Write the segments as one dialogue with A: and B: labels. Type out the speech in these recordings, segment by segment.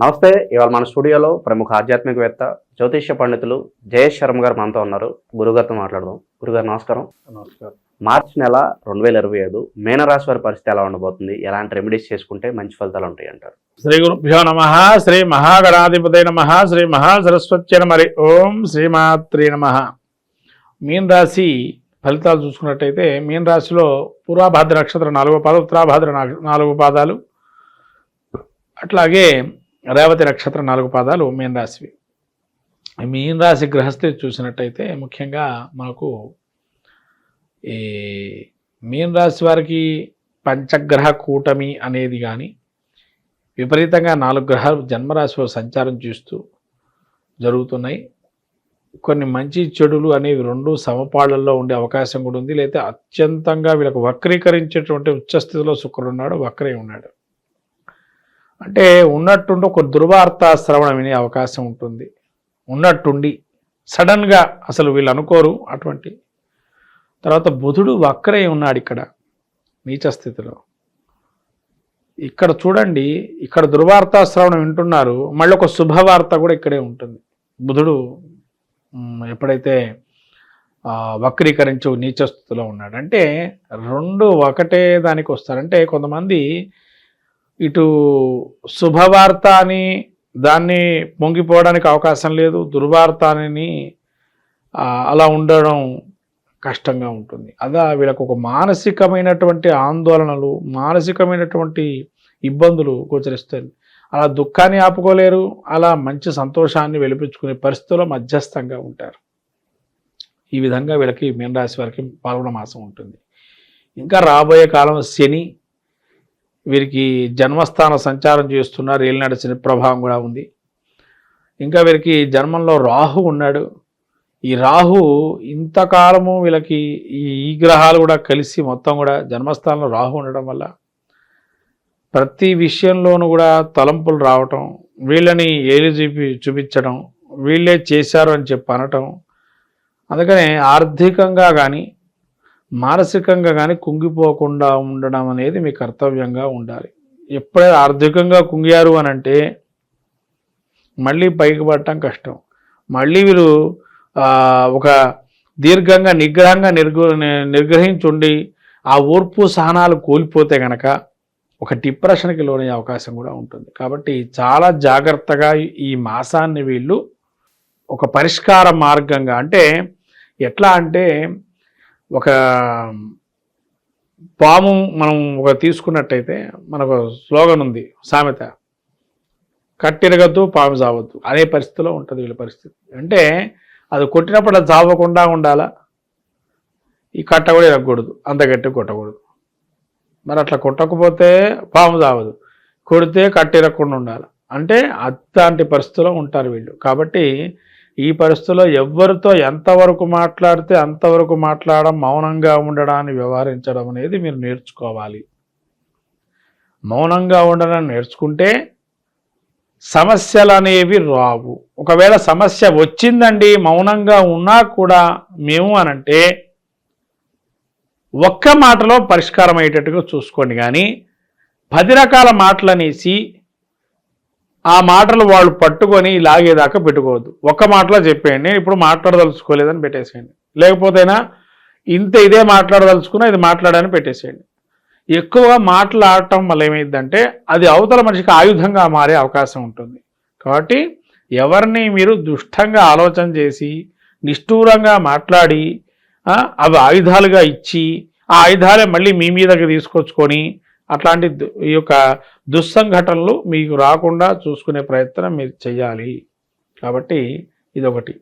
A: నమస్తే ఇవాళ మన స్టూడియోలో ప్రముఖ ఆధ్యాత్మికవేత్త జ్యోతిష్య పండితులు జయేష్ శర్మ గారు మనతో ఉన్నారు. గురుగారితో మాట్లాడదాం. గురుగారు నమస్కారం.
B: నమస్కారం.
A: మార్చి నెల రెండు వేల ఇరవై ఐదు మీనరాశి వారి పరిస్థితి ఎలా ఉండబోతుంది? ఎలాంటి రెమెడీస్ చేసుకుంటే మంచి ఫలితాలు ఉంటాయి అంటారు.
B: శ్రీ గురుభ్యో నమ శ్రీ మహాగణాధిపతి నమ శ్రీ మహాసరస్వత్య నమరి ఓం శ్రీమాత్రి నమ. మీన్ రాశి ఫలితాలు చూసుకున్నట్టయితే మీన్ రాశిలో పూర్వాభాద్ర నక్షత్రం నాలుగో పాదం ఉత్తరాభాద్ర నాలుగు పాదాలు. అట్లాగే రేవతి నక్షత్రం నాలుగు పాదాలు మీన్ రాశివి. ఈ రాశి గ్రహస్థితి చూసినట్టయితే ముఖ్యంగా మనకు ఈ మీనరాశి వారికి పంచగ్రహ కూటమి అనేది కానీ విపరీతంగా నాలుగు గ్రహాలు జన్మరాశిలో సంచారం చేస్తూ జరుగుతున్నాయి. కొన్ని మంచి చెడులు అనేవి రెండు సమపాళ్ళలో ఉండే అవకాశం కూడా ఉంది. లేకపోతే అత్యంతంగా వీళ్ళకు వక్రీకరించేటువంటి ఉచ్చస్థితిలో శుక్రుడు ఉన్నాడు వక్రే ఉన్నాడు. అంటే ఉన్నట్టుండి ఒక దుర్వార్త శ్రవణం వినే అవకాశం ఉంటుంది. ఉన్నట్టుండి సడన్గా అసలు వీళ్ళు అనుకోరు అటువంటి. తర్వాత బుధుడు వక్రై ఉన్నాడు ఇక్కడ నీచ స్థితిలో. ఇక్కడ చూడండి ఇక్కడ దుర్వార్త శ్రవణం వింటున్నారు మళ్ళీ ఒక శుభవార్త కూడా ఇక్కడే ఉంటుంది. బుధుడు ఎప్పుడైతే వక్రీకరించు నీచ స్థితిలో ఉన్నాడు అంటే రెండు ఒకటే దానికి వస్తారు. అంటే కొంతమంది ఇటు శుభవార్త అని దాన్ని పొంగిపోవడానికి అవకాశం లేదు. దుర్వార్త అని అలా ఉండడం కష్టంగా ఉంటుంది. అదా వీళ్ళకు ఒక మానసికమైనటువంటి ఆందోళనలు మానసికమైనటువంటి ఇబ్బందులు గోచరిస్తాయి. అలా దుఃఖాన్ని ఆపుకోలేరు అలా మంచి సంతోషాన్ని వెలిపించుకునే పరిస్థితుల్లో మధ్యస్థంగా ఉంటారు. ఈ విధంగా వీళ్ళకి మీనరాశి వారికి పాల్గొన మాసం ఉంటుంది. ఇంకా రాబోయే కాలం శని వీరికి జన్మస్థాన సంచారం చేస్తున్న ఏలినాడు శని ప్రభావం కూడా ఉంది. ఇంకా వీరికి జన్మంలో రాహు ఉన్నాడు. ఈ రాహు ఇంతకాలము వీళ్ళకి ఈ ఈ గ్రహాలు కూడా కలిసి మొత్తం కూడా జన్మస్థానంలో రాహు ఉండడం వల్ల ప్రతి విషయంలోనూ కూడా తలంపులు రావటం వీళ్ళని ఏలి చూపి చూపించడం వీళ్ళే చేశారు అని చెప్పి అనటం అందుకనే ఆర్థికంగా కానీ మానసికంగా కానీ కుంగిపోకుండా ఉండడం అనేది మీ కర్తవ్యంగా ఉండాలి. ఎప్పుడైనా ఆర్థికంగా కుంగారు అని అంటే మళ్ళీ పైకి పడటం కష్టం. మళ్ళీ వీరు ఒక దీర్ఘంగా నిగ్రహంగా నిర్గు నిర్గ్రహించుండి ఆ ఓర్పు సహనాలు కోల్పోతే గనక ఒక డిప్రెషన్కి లోనయ్యే అవకాశం కూడా ఉంటుంది. కాబట్టి చాలా జాగ్రత్తగా ఈ మాసాన్ని వీళ్ళు ఒక పరిష్కార మార్గంగా అంటే ఎట్లా అంటే ఒక పాము మనం ఒక తీసుకున్నట్టయితే మనకు స్లోగన్ ఉంది సామెత. కట్టిరగద్దు పాము చావద్దు అనే పరిస్థితిలో ఉంటుంది వీళ్ళ పరిస్థితి. అంటే అది కొట్టినప్పుడు అది చావకుండా ఉండాలా? ఈ కట్ట కూడా ఇరగకూడదు అంత గట్టి కొట్టకూడదు. మరి అట్లా కొట్టకపోతే పాము చావదు కొడితే కట్టిరగకుండా ఉండాలి? అంటే అట్లాంటి పరిస్థితిలో ఉంటారు వీళ్ళు. కాబట్టి ఈ పరిస్థితిలో ఎవరితో ఎంతవరకు మాట్లాడితే అంతవరకు మాట్లాడడం మౌనంగా ఉండడాన్ని వ్యవహరించడం అనేది మీరు నేర్చుకోవాలి. మౌనంగా ఉండడం నేర్చుకుంటే సమస్యలు అనేవి రావు. ఒకవేళ సమస్య వచ్చిందండి మౌనంగా ఉన్నా కూడా మేము అనంటే ఒక్క మాటలో పరిష్కారం అయ్యేటట్టుగా చూసుకోండి కానీ పది రకాల మాటలు అనేసి ఆ మాటలు వాళ్ళు పట్టుకొని లాగేదాకా పెట్టుకోవద్దు. ఒక్క మాటలో చెప్పేయండి నేను ఇప్పుడు మాట్లాడదలుచుకోలేదని పెట్టేసేయండి. లేకపోతేనా ఇంత ఇదే మాట్లాడదలుచుకున్నా ఇది మాట్లాడని పెట్టేసేయండి. ఎక్కువగా మాట్లాడటం వల్ల ఏమైందంటే అది అవతల మనిషికి ఆయుధంగా మారే అవకాశం ఉంటుంది. కాబట్టి ఎవరిని మీరు దుష్టంగా ఆలోచన చేసి నిష్ఠూరంగా మాట్లాడి అవి ఆయుధాలుగా ఇచ్చి ఆ ఆయుధాలే మళ్ళీ మీ మీదకి తీసుకొచ్చుకొని అట్లాంటి ఈ యొక్క దుస్సంఘటనలు మీకు రాకుండా చూసుకునే ప్రయత్నం మీరు చేయాలి కాబట్టి ఇదొకటి.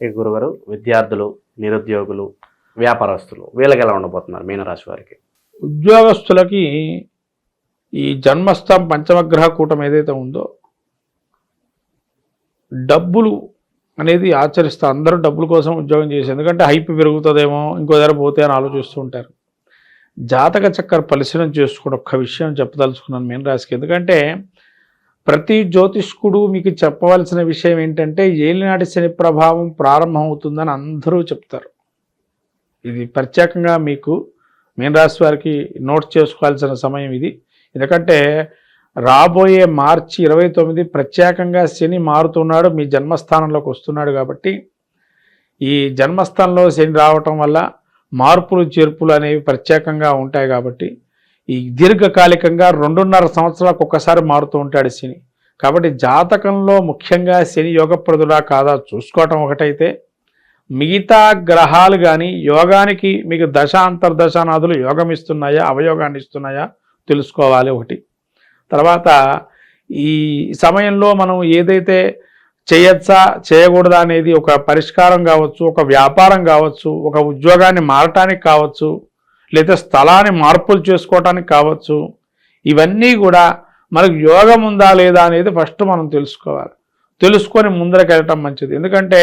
A: ఈ గురుగారు విద్యార్థులు నిరుద్యోగులు వ్యాపారస్తులు వీళ్ళకి ఎలా ఉండబోతున్నారు మీనరాశి వారికి?
B: ఉద్యోగస్తులకి ఈ జన్మస్థం పంచమగ్రహ కూటం ఏదైతే ఉందో డబ్బులు అనేది ఆచరిస్తూ అందరూ డబ్బుల కోసం ఉద్యోగం చేసి ఎందుకంటే హైప్ పెరుగుతుందేమో ఇంకో దగ్గర పోతే అని ఆలోచిస్తూ ఉంటారు. జాతక చక్ర పరిశీలన చేసుకుని ఒక్క విషయం చెప్పదలుచుకున్నాను మీన రాశికి. ఎందుకంటే ప్రతి జ్యోతిష్కుడు మీకు చెప్పవలసిన విషయం ఏంటంటే ఏలినాటి శని ప్రభావం ప్రారంభం అవుతుందని అందరూ చెప్తారు. ఇది ప్రత్యేకంగా మీకు మీన రాశి వారికి నోట్ చేసుకోవాల్సిన సమయం ఇది. ఎందుకంటే రాబోయే మార్చి ఇరవై తొమ్మిది ప్రత్యేకంగా శని మారుతున్నాడు మీ జన్మస్థానంలోకి వస్తున్నాడు కాబట్టి ఈ జన్మస్థానంలో శని రావటం వల్ల మార్పులు చేర్పులు అనేవి ప్రత్యేకంగా ఉంటాయి కాబట్టి ఈ దీర్ఘకాలికంగా రెండున్నర సంవత్సరాలకు ఒక్కసారి మారుతూ ఉంటాడు శని. కాబట్టి జాతకంలో ముఖ్యంగా శని యోగప్రదుడా కాదా చూసుకోవటం ఒకటైతే మిగతా గ్రహాలు కానీ యోగానికి మీకు దశ అంతర్దశానాదులు యోగం ఇస్తున్నాయా అవయోగాన్ని ఇస్తున్నాయా తెలుసుకోవాలి ఒకటి. తర్వాత ఈ సమయంలో మనం ఏదైతే చేయొచ్చా చేయకూడదా అనేది ఒక పరిష్కారం కావచ్చు ఒక వ్యాపారం కావచ్చు ఒక ఉద్యోగాన్ని మారటానికి కావచ్చు లేదా స్థలాన్ని మార్పులు చేసుకోవటానికి కావచ్చు ఇవన్నీ కూడా మనకు యోగం ఉందా లేదా అనేది ఫస్ట్ మనం తెలుసుకోవాలి. తెలుసుకొని ముందరకెళ్ళటం మంచిది. ఎందుకంటే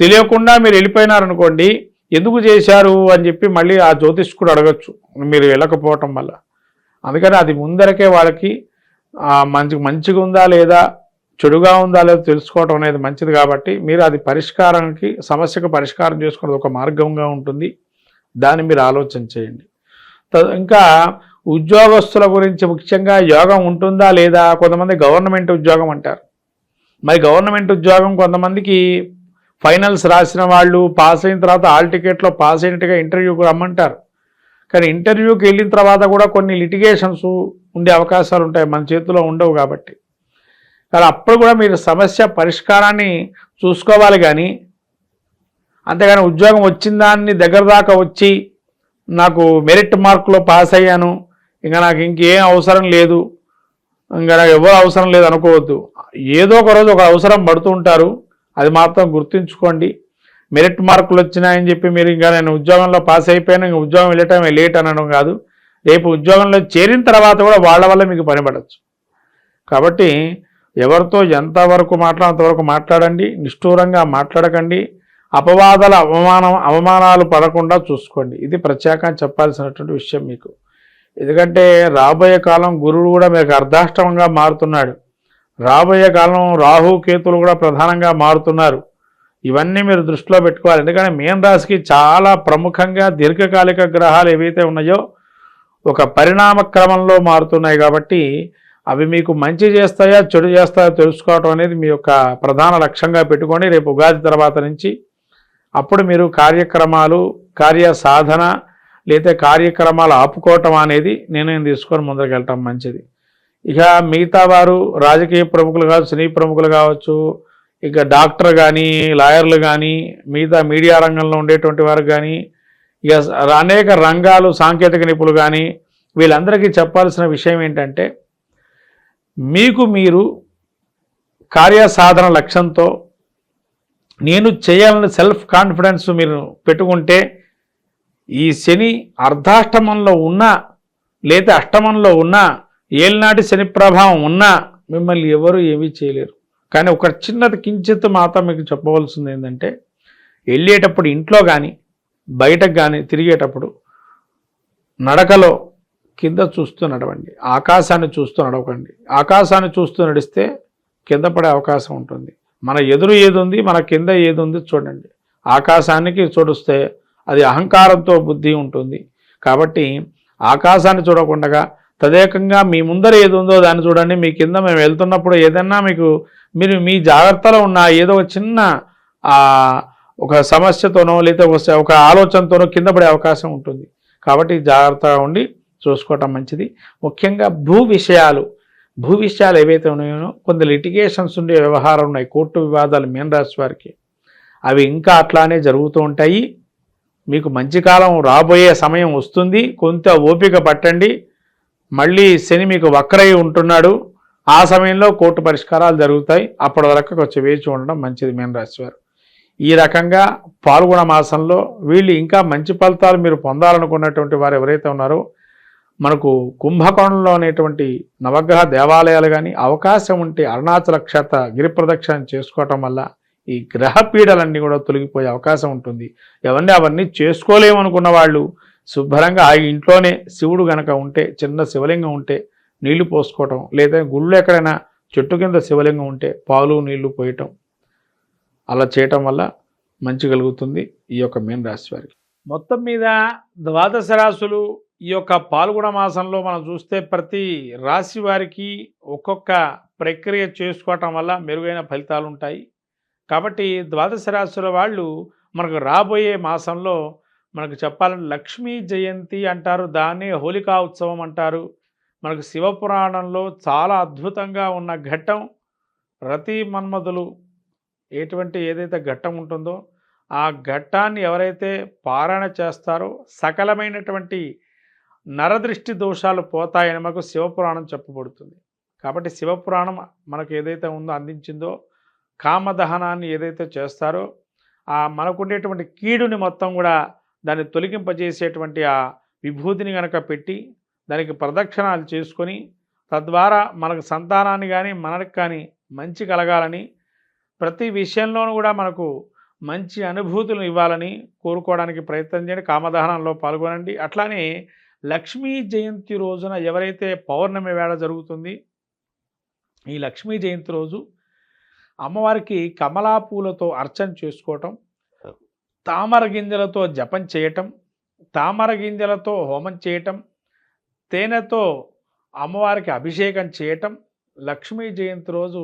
B: తెలియకుండా మీరు వెళ్ళిపోయినారనుకోండి ఎందుకు చేశారు అని చెప్పి మళ్ళీ ఆ జ్యోతిష్కుడు అడగచ్చు మీరు వెళ్ళకపోవటం వల్ల. అందుకని అది ముందరకే వాళ్ళకి మంచి మంచిగా ఉందా లేదా చెడుగా ఉందా లేదా తెలుసుకోవటం అనేది మంచిది కాబట్టి మీరు అది పరిష్కారానికి సమస్యకు పరిష్కారం చేసుకునేది ఒక మార్గంగా ఉంటుంది. దాన్ని మీరు ఆలోచన చేయండి. ఇంకా ఉద్యోగస్తుల గురించి ముఖ్యంగా యోగం ఉంటుందా లేదా? కొంతమంది గవర్నమెంట్ ఉద్యోగం అంటారు. మరి గవర్నమెంట్ ఉద్యోగం కొంతమందికి ఫైనల్స్ రాసిన వాళ్ళు పాస్ అయిన తర్వాత ఆల్ టికెట్లో పాస్ అయినట్టుగా ఇంటర్వ్యూకి రమ్మంటారు. కానీ ఇంటర్వ్యూకి వెళ్ళిన తర్వాత కూడా కొన్ని లిటిగేషన్స్ ఉండే అవకాశాలు ఉంటాయి. మన చేతిలో ఉండవు కాబట్టి. కానీ అప్పుడు కూడా మీరు సమస్య పరిష్కారాన్ని చూసుకోవాలి కానీ అంతేగాని ఉద్యోగం వచ్చిన దాన్ని దగ్గర దాకా వచ్చి నాకు మెరిట్ మార్కులో పాస్ అయ్యాను ఇంకా నాకు ఇంకేం అవసరం లేదు ఇంకా నాకు ఎవరు అవసరం లేదు అనుకోవద్దు. ఏదో ఒక రోజు ఒక అవసరం పడుతూ ఉంటారు అది మాత్రం గుర్తుంచుకోండి. మెరిట్ మార్కులు వచ్చినాయని చెప్పి మీరు ఇంకా నేను ఉద్యోగంలో పాస్ అయిపోయాను ఇంకా ఉద్యోగం వెళ్ళటమే లేట్ అనడం కాదు. రేపు ఉద్యోగంలో చేరిన తర్వాత కూడా వాళ్ళ వల్ల మీకు పనిపడచ్చు కాబట్టి ఎవరితో ఎంతవరకు మాట్లాడినంతవరకు మాట్లాడండి నిష్ఠూరంగా మాట్లాడకండి అపవాదాల అవమానం అవమానాలు పడకుండా చూసుకోండి. ఇది ప్రత్యేకంగా చెప్పాల్సినటువంటి విషయం మీకు. ఎందుకంటే రాబోయే కాలం గురువు కూడా మీకు అర్ధాష్టమంగా మారుతున్నాడు. రాబోయే కాలం రాహు కేతులు కూడా ప్రధానంగా మారుతున్నారు. ఇవన్నీ మీరు దృష్టిలో పెట్టుకోవాలి. ఎందుకంటే మీన రాశికి చాలా ప్రముఖంగా దీర్ఘకాలిక గ్రహాలు ఏవైతే ఉన్నాయో ఒక పరిణామ క్రమంలో మారుతున్నాయి కాబట్టి అవి మీకు మంచి చేస్తాయా చెడు చేస్తాయో తెలుసుకోవటం అనేది మీ యొక్క ప్రధాన లక్ష్యంగా పెట్టుకొని రేపు ఉగాది తర్వాత నుంచి అప్పుడు మీరు కార్యక్రమాలు కార్య సాధన లేదా కార్యక్రమాలు ఆపుకోవటం అనేది నిర్ణయం తీసుకొని ముందరికి మంచిది. ఇక మిగతా వారు రాజకీయ ప్రముఖులు కావచ్చు సినీ ప్రముఖులు కావచ్చు ఇక డాక్టర్ కానీ లాయర్లు కానీ మిగతా మీడియా రంగంలో ఉండేటువంటి వారు కానీ ఇక అనేక రంగాలు సాంకేతిక నిపుణులు కానీ వీళ్ళందరికీ చెప్పాల్సిన విషయం ఏంటంటే మీకు మీరు కార్యసాధన లక్ష్యంతో నేను చేయాలని సెల్ఫ్ కాన్ఫిడెన్స్ మీరు పెట్టుకుంటే ఈ శని అర్ధాష్టమంలో ఉన్నా లేదా అష్టమంలో ఉన్నా ఏలినాటి శని ప్రభావం ఉన్నా మిమ్మల్ని ఎవరు ఏమీ చేయలేరు. కానీ ఒక చిన్నది కించిత్ మాత్రం మీకు చెప్పవలసింది ఏంటంటే వెళ్ళేటప్పుడు ఇంట్లో కానీ బయటకు కానీ తిరిగేటప్పుడు నడకలో కింద చూస్తూ నడవండి. ఆకాశాన్ని చూస్తూ నడవకండి. ఆకాశాన్ని చూస్తూ నడిస్తే కింద పడే అవకాశం ఉంటుంది. మన ఎదురు ఏది ఉంది మన కింద ఏది ఉంది చూడండి. ఆకాశానికి చూడిస్తే అది అహంకారంతో బుద్ధి ఉంటుంది. కాబట్టి ఆకాశాన్ని చూడకుండా తదేకంగా మీ ముందర ఏది ఉందో దాన్ని చూడండి. మీ కింద మేము వెళ్తున్నప్పుడు ఏదన్నా మీకు మీరు మీ జాగ్రత్తలో ఉన్న ఏదో ఒక చిన్న ఒక సమస్యతోనో లేదా ఒక ఆలోచనతోనో కింద పడే అవకాశం ఉంటుంది. కాబట్టి జాగ్రత్తగా ఉండి చూసుకోవటం మంచిది. ముఖ్యంగా భూ విషయాలు భూ విషయాలు ఏవైతే ఉన్నాయో కొన్ని లిటిగేషన్స్ ఉండే వ్యవహారం ఉన్నాయి కోర్టు వివాదాలు మీన రాశి వారికి. అవి ఇంకా అట్లానే జరుగుతూ ఉంటాయి. మీకు మంచి కాలం రాబోయే సమయం వస్తుంది. కొంత ఓపిక పట్టండి. మళ్ళీ శని మీకు వక్రై ఉంటున్నాడు. ఆ సమయంలో కోర్టు పరిష్కారాలు జరుగుతాయి. అప్పటి వరకు కొంచెం వేచి ఉండడం మంచిది మీన రాశి వారు. ఈ రకంగా పాల్గొన మాసంలో వీళ్ళు ఇంకా మంచి ఫలితాలు మీరు పొందాలనుకున్నటువంటి వారు ఎవరైతే ఉన్నారో మనకు కుంభకోణంలో అనేటువంటి నవగ్రహ దేవాలయాలు కానీ అవకాశం ఉంటే అరుణాచల క్షేత్ర గిరి ప్రదక్షిణ చేసుకోవటం వల్ల ఈ గ్రహ పీడలన్నీ కూడా తొలగిపోయే అవకాశం ఉంటుంది. ఎవరిని అవన్నీ చేసుకోలేమనుకున్న వాళ్ళు శుభ్రంగా ఆ ఇంట్లోనే శివుడు గనక ఉంటే చిన్న శివలింగం ఉంటే నీళ్ళు పోసుకోవటం లేదా గుళ్ళు ఎక్కడైనా చెట్టు కింద శివలింగం ఉంటే పాలు నీళ్ళు పోయటం అలా చేయటం వల్ల మంచి కలుగుతుంది ఈ యొక్క మీన రాశి వారికి. మొత్తం మీద ద్వాదశ రాశులు ఈ యొక్క పాల్గొన మాసంలో మనం చూస్తే ప్రతి రాశి వారికి ఒక్కొక్క ప్రక్రియ చేసుకోవటం వల్ల మెరుగైన ఫలితాలు ఉంటాయి. కాబట్టి ద్వాదశ రాశుల వాళ్ళు మనకు రాబోయే మాసంలో మనకు చెప్పాలంటే లక్ష్మీ జయంతి అంటారు దాన్నే హోలికా ఉత్సవం అంటారు. మనకు శివపురాణంలో చాలా అద్భుతంగా ఉన్న ఘట్టం రతి మన్మధులు ఎటువంటి ఏదైతే ఘట్టం ఉంటుందో ఆ ఘట్టాన్ని ఎవరైతే పారాయణ చేస్తారో సకలమైనటువంటి నరదృష్టి దోషాలు పోతాయని మనకు శివపురాణం చెప్పబడుతుంది. కాబట్టి శివపురాణం మనకు ఏదైతే ఉందో అందించిందో కామదహనాన్ని ఏదైతే చేస్తారో ఆ మనకుండేటువంటి కీడుని మొత్తం కూడా దాన్ని తొలగింపజేసేటువంటి ఆ విభూతిని గనక పెట్టి దానికి ప్రదక్షిణాలు చేసుకొని తద్వారా మనకు సంతానాన్ని కానీ మనకు కానీ మంచి కలగాలని ప్రతి విషయంలోనూ కూడా మనకు మంచి అనుభూతులు ఇవ్వాలని కోరుకోవడానికి ప్రయత్నం చేయండి. కామదహనంలో పాల్గొనండి. అట్లానే లక్ష్మీ జయంతి రోజున ఎవరైతే పౌర్ణమి వేళ జరుగుతుంది ఈ లక్ష్మీ జయంతి రోజు అమ్మవారికి కమలా పూలతో అర్చన చేసుకోవటం తామర గింజలతో జపం చేయటం తామర గింజలతో హోమం చేయటం తేనెతో అమ్మవారికి అభిషేకం చేయటం లక్ష్మీ జయంతి రోజు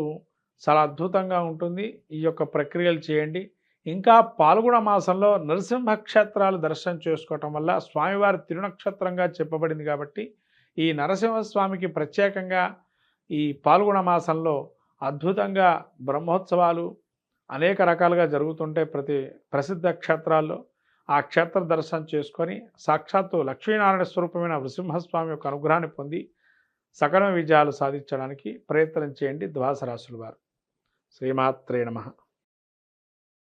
B: చాలా అద్భుతంగా ఉంటుంది. ఈ యొక్క ప్రక్రియలు చేయండి. ఇంకా పాల్గొన మాసంలో నరసింహక్షేత్రాలు దర్శనం చేసుకోవటం వల్ల స్వామివారి తిరునక్షత్రంగా చెప్పబడింది కాబట్టి ఈ నరసింహస్వామికి ప్రత్యేకంగా ఈ పాల్గొన మాసంలో అద్భుతంగా బ్రహ్మోత్సవాలు అనేక రకాలుగా జరుగుతుంటే ప్రతి ప్రసిద్ధ క్షేత్రాల్లో. ఆ క్షేత్ర దర్శనం చేసుకొని సాక్షాత్తు లక్ష్మీనారాయణ స్వరూపమైన నృసింహస్వామి యొక్క అనుగ్రహాన్ని పొంది సకల విజయాలు సాధించడానికి ప్రయత్నం చేయండి ద్వాసరాశులు వారు. శ్రీమాత్రే నమః.